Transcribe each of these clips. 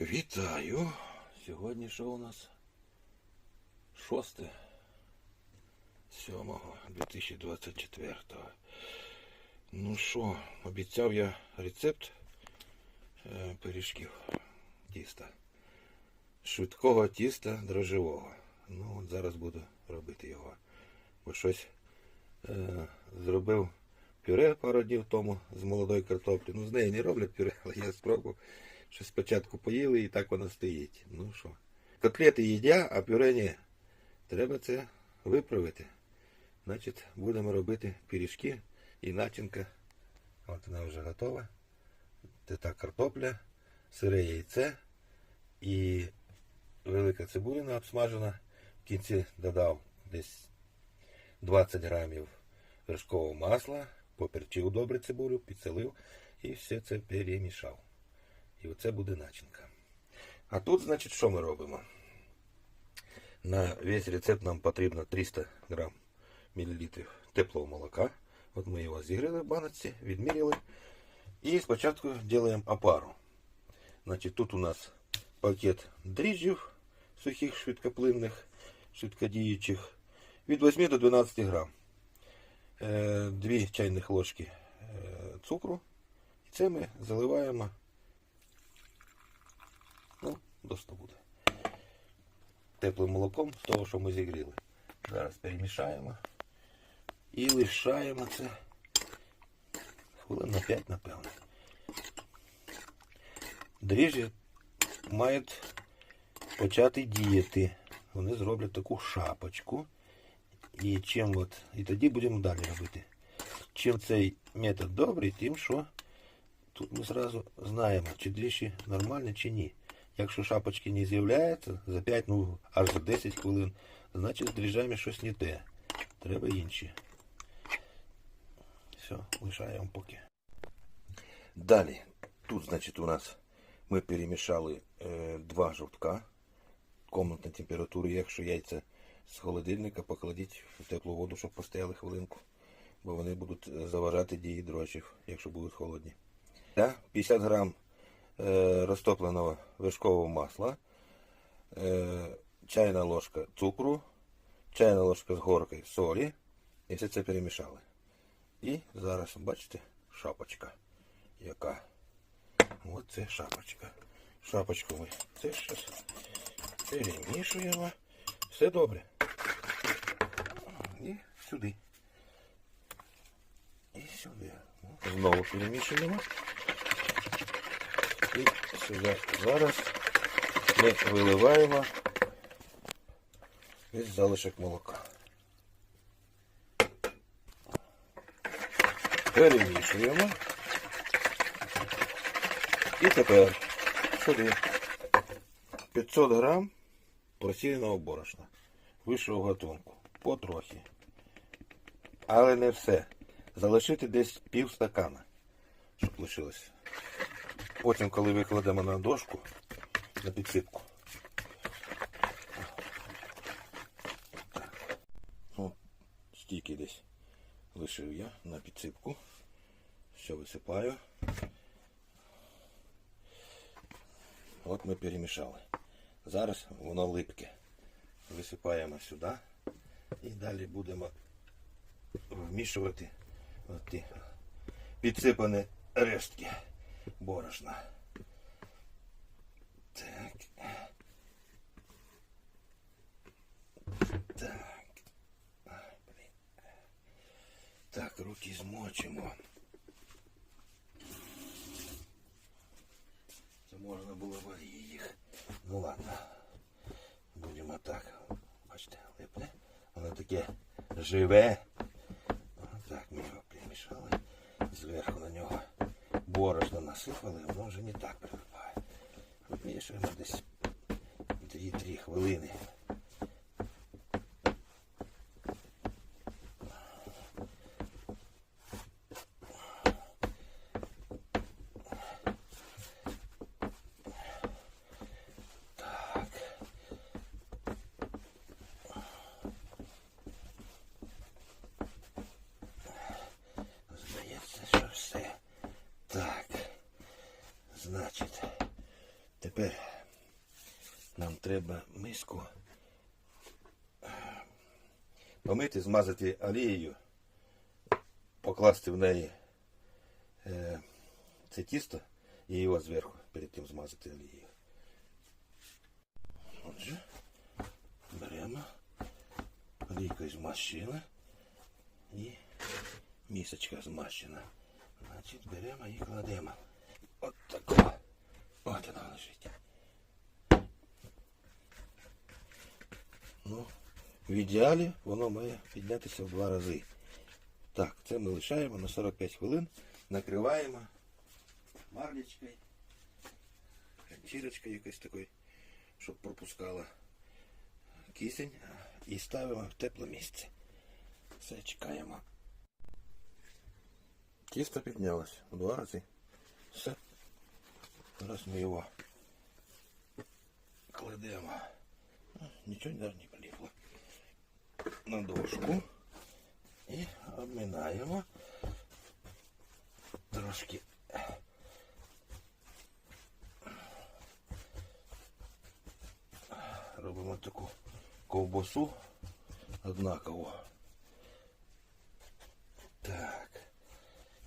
Вітаю! Сьогодні що у нас? 6 7 2024. Ну що, обіцяв я рецепт е, пиріжків тіста. Швидкого тіста дрожжевого. Ну от зараз буду робити його. Бо щось е, зробив пюре пару днів тому з молодої картоплі. Ну, з неї не роблять пюре, але я спробував. Що спочатку поїли і так воно стоїть. Ну що. Котлети їдять, а пюре ні. Треба це виправити. Значить, будемо робити пиріжки і начинка. От вона вже готова. Це та картопля, сире яйце і велика цибулина обсмажена. В кінці додав десь 20 грамів вершкового масла, поперчив добре цибулю, підсолив і все це перемішав. І оце буде начинка. А тут, значить, що ми робимо? На весь рецепт нам потрібно 300 грам мілілітрів теплого молока. От ми його зігріли в баночці, відміряли. І спочатку робимо опару. Значить, тут у нас пакет дріжджів сухих, швидкоплинних, швидкодіючих від 8 до 12 грам. Е, Дві чайних ложки е, цукру. І це ми заливаємо Ну, буде. Теплим молоком з того, що ми зігріли. Зараз перемішаємо і лишаємо це хвилин на 5, напевно. Дріжджі мають почати діяти. Вони зроблять таку шапочку. І чим от, і тоді будемо далі робити. Чим цей метод добрий, тим що тут ми зразу знаємо, чи дріжджі нормальні, чи ні. Якщо шапочки не з'являються за 5, ну аж за 10 хвилин, значить з дріжджами щось не те. Треба інші. Все, лишаємо поки. Далі, тут, значить, у нас ми перемішали е, два жовтка комнатної температури. Якщо яйця з холодильника, покладіть в теплу воду, щоб постояли хвилинку. Бо вони будуть заважати дії дрожжів, якщо будуть холодні. 50 грам е, розтопленого вершкового масла, е, чайна ложка цукру, чайна ложка з горкою солі. І все це перемішали. І зараз, бачите, шапочка. Яка? Оце шапочка. Шапочку ми це щось перемішуємо. Все добре. І сюди. І сюди. Знову перемішуємо. І сюди зараз ми виливаємо весь залишок молока. Перемішуємо. І тепер сюди 500 грам просіяного борошна вищого готунку. Потрохи. Але не все. Залишити десь пів стакана, щоб лишилось. Потім, коли викладемо на дошку, на підсипку. Ну, стільки десь лишив я на підсипку. Все висипаю. От ми перемішали. Зараз воно липке. Висипаємо сюди і далі будемо вмішувати ті підсипані рештки борошна. Так. Так. Ай, блін. Так, руки змочимо. Це можна було б і їх. Ну ладно. Будемо так. Бачите, липне. Воно таке живе. Борошно насипали, воно вже не так прилипає. Вмішуємо десь 2-3 хвилини. Так. Здається, що все. Так. Значить, тепер Нам треба миску помити, змазати олією, покласти в неї е, це тісто і його зверху перед тим змазати олією. Отже, беремо олійкою змащена і місочка змащена. Значить, беремо і кладемо. От тако. От вона лежить. Ну, в ідеалі воно має піднятися в два рази. Так, це ми лишаємо на 45 хвилин, накриваємо марлечкою, ганчірочкою якось такою, щоб пропускала кисень і ставимо в тепле місце. Все, чекаємо. Тісто піднялось в два рази. Все. Зараз ми його кладемо. Ну, Нічого навіть не. На дошку. І обминаємо. Трошки. Робимо таку ковбасу однаково. Так.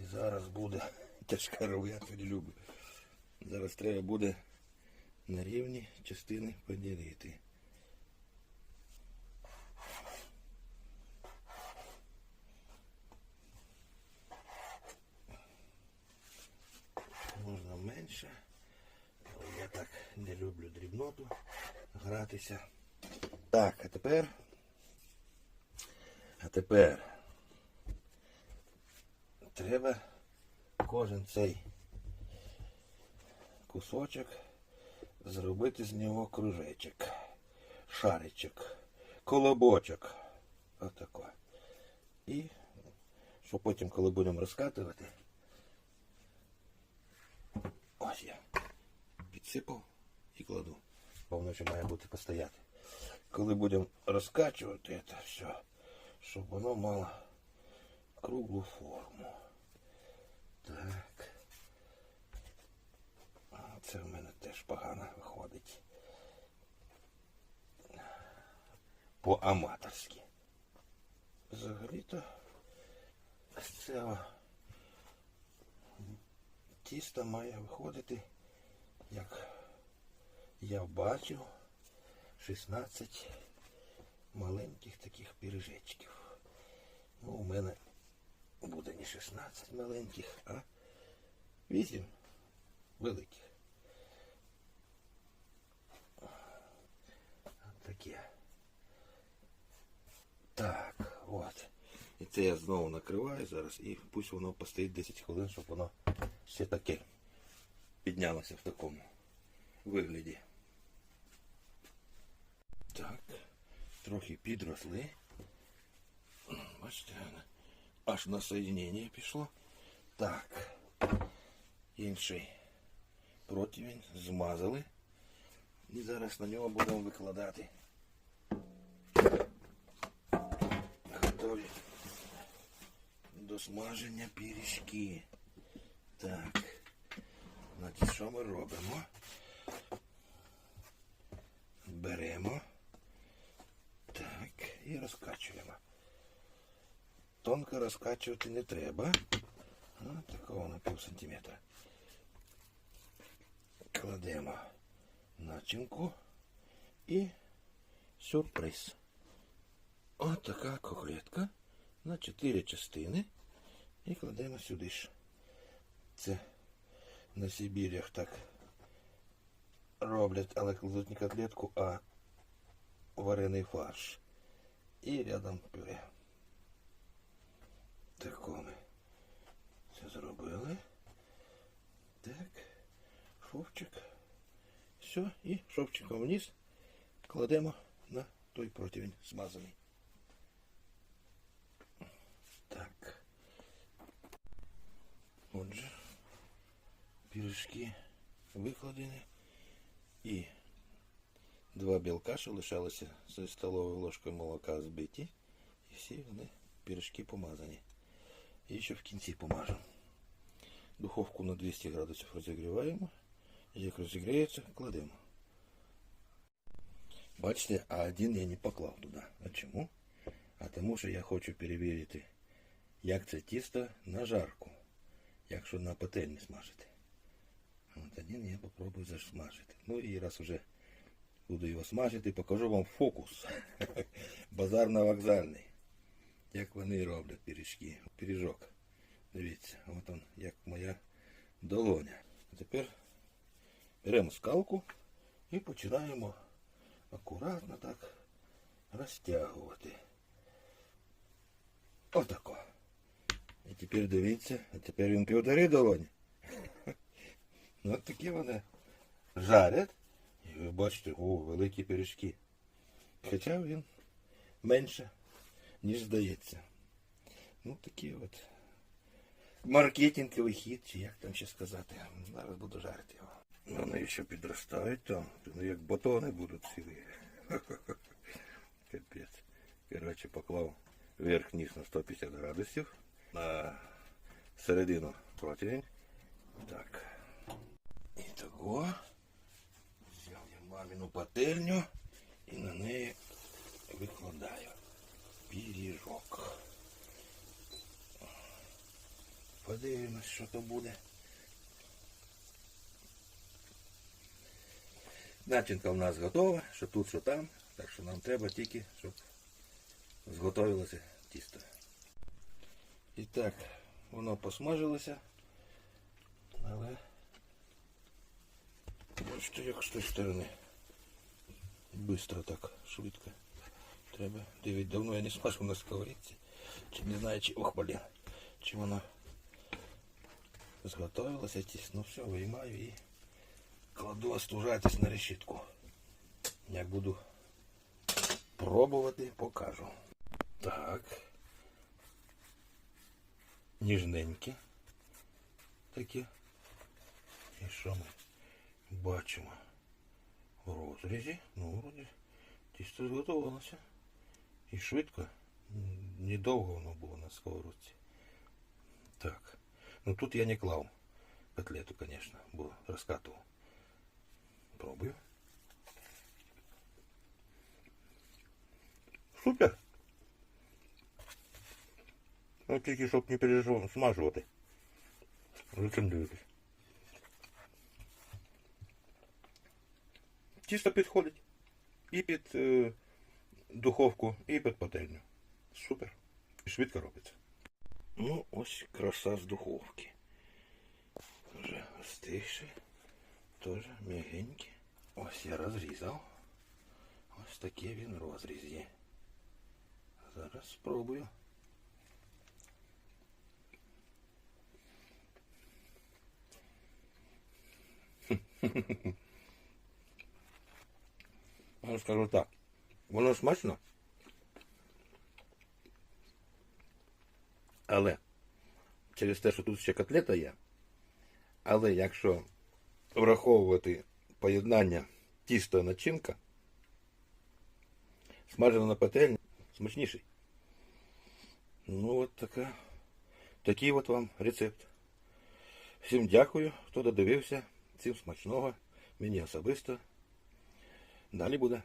І зараз буде тяжка я не люблю. Зараз треба буде на рівні частини поділити. Менше. Я так не люблю дрібноту гратися. Так, а тепер. А тепер треба кожен цей кусочок зробити з нього кружечок, шаричок, колобочок. Отако. І що потім, коли будемо розкатувати, я підсипав і кладу. Бо воно ще має бути постояти. Коли будемо розкачувати це все, щоб воно мало круглу форму. Так. Це в мене теж погано виходить. По-аматорськи. Взагалі-то з цього тісто має виходити, як я бачив, 16 маленьких таких піріжечків. Ну, у мене буде не 16 маленьких, а 8 великих. Таке. Так, от. І це я знову накриваю зараз і пусть воно постоїть 10 хвилин, щоб воно ще таке піднялося в такому вигляді. Так, трохи підросли. Бачите, аж на соєднення пішло. Так. Інший противень змазали. І зараз на нього будемо викладати. Готові до смаження пиріжки. Так. Значить, що ми робимо? Беремо. Так, і розкачуємо. Тонко розкачувати не треба. Ну, такого на пів сантиметра. Кладемо начинку і сюрприз. Ось така коклетка на 4 частини. І кладемо сюди ж. Це на Сибірях так роблять, але кладуть не котлетку, а варений фарш. І рядом пюре. Тако ми це зробили. Так, шовчик. Все, і шовчиком вниз кладемо на той противень смазаний. Так. Отже, пірішки викладені і два білка, що лишалися зі столовою ложкою молока збиті. І всі вони пірішки помазані. І ще в кінці помажемо. Духовку на 200 градусів розігріваємо. Як розігріється, кладемо. Бачите, а один я не поклав туди. А чому? А тому що я хочу перевірити, як це тісто на жарку, якщо на пательні смажити. Один я попробую засмажити. Ну і раз вже буду його смажити, покажу вам фокус. Базарно-вокзальний. Як вони роблять пиріжки. Пиріжок. Дивіться, от он, як моя долоня. Тепер беремо скалку і починаємо акуратно так розтягувати. Отако. І тепер дивіться, а тепер він півтори долоні. Ну, от такі вони жарять. І ви бачите, о, великі пиріжки. Хоча він менше, ніж здається. Ну такі от. Маркетинговий хід, чи як там ще сказати. Зараз буду жарити його. Вони ще підростають там. Ну як батони будуть цілі. Капець. Коротше, поклав верх-низ на 150 градусів. На середину противень. Так. Того. Взяв я мамину пательню і на неї викладаю пиріжок. Подивимось, що то буде. Начинка у нас готова, що тут, що там. Так що нам треба тільки, щоб зготовилося тісто. І так, воно посмажилося. Але бачите, як з тої сторони. Бистро так, швидко. Треба. Дивить, давно я не смажив на сковорідці. Чи не знаю, чи ох, блін, чи воно зготовилося тісно. Ну все, виймаю і кладу остужатись на решітку. Як буду пробувати, покажу. Так. Ніжненькі. Такі. І що ми бачимо? В розрізі. Ну, вроді, тісто зготувалося. І швидко. М, Недовго воно було на сковородці. Так. Ну тут я не клав котлету, конечно, бо розкатував. Пробую. Супер. Ну тільки щоб не переживав смажувати. Зачем дивитись? Тісто підходить. І під е, духовку, і під пательню. Супер. І швидко робиться. Ну, ось краса з духовки. Вже остигший. Теж м'ягенький. Ось я розрізав. Ось такий він розріз є. Зараз спробую. Скажу так. Воно смачно. Але через те, що тут ще котлета є. Але якщо враховувати поєднання тісто начинка, смажена на пательні смачніший. Ну от така. Такий от вам рецепт. Всім дякую, хто додивився. Всім смачного. Мені особисто. Далі буде.